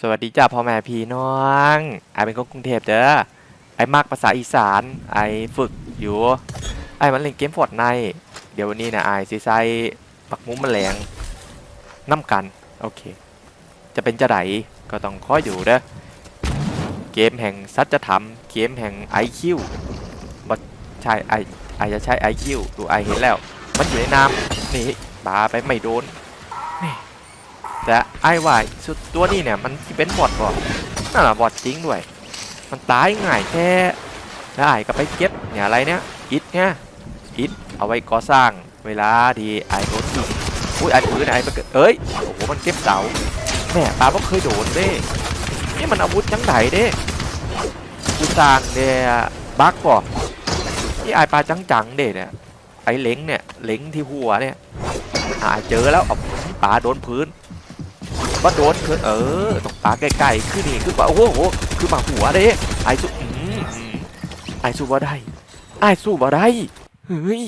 สวัสดีจ้าพ่อแม่พี่น้องไอเป็นคนกรุงเทพเด้อไอมากภาษาอีสานไอฝึกอยู่ไอมันเล่นเกมฟอร์ดในเดี๋ยววันนี้นะไอซีไซปักมุ้มแมลงน้ำกันโอเค จะเป็นจะไดก็ต้องคอยอยู่เด้อเกมแห่งสัจธรรมเกมแห่งไอคิวบ่ใช่ไอไอจะใช้ไอคิวดูไอเห็นแล้ว มันอยู่ในน้ำนี่บาไปไม่โดนนี่ แต่ไอ้วายสุดตัวนี้เนี่ยมันเป็นบอทบอทนั่นแหละบอทจริงด้วย มันตายง่ายแค่แล้วไอ้ก็ไปเก็บเนี่ยอะไรเนี่ยอิฐเนี่ยอิฐเอาไว้ก่อสร้างเวลาที่ไอ้โดนยิงอุ้ยไอ้ปืนไอ้มันเกิดเอ้ยโอ้โหมันเก็บเสาแม่ปาก็เคยโดนเด้นี่มันอาวุธจังไดเด้กูสร้างเนี่ยบักก่อนี่ไอ้ปลาจังๆเด้เนี่ยไอ้เล็งเนี่ยเล็งที่หัวเนี่ยอ่าเจอแล้วเอปลาโดนพื้น ว่าโดนคือเออต้องปาใกล้ๆขึ้นี่คือว่าโอ้โหคือมาหัวเด้ไอ้สู้ไอ้สู้บ่ได้ไอ้สู้บ่ได้เฮ้ย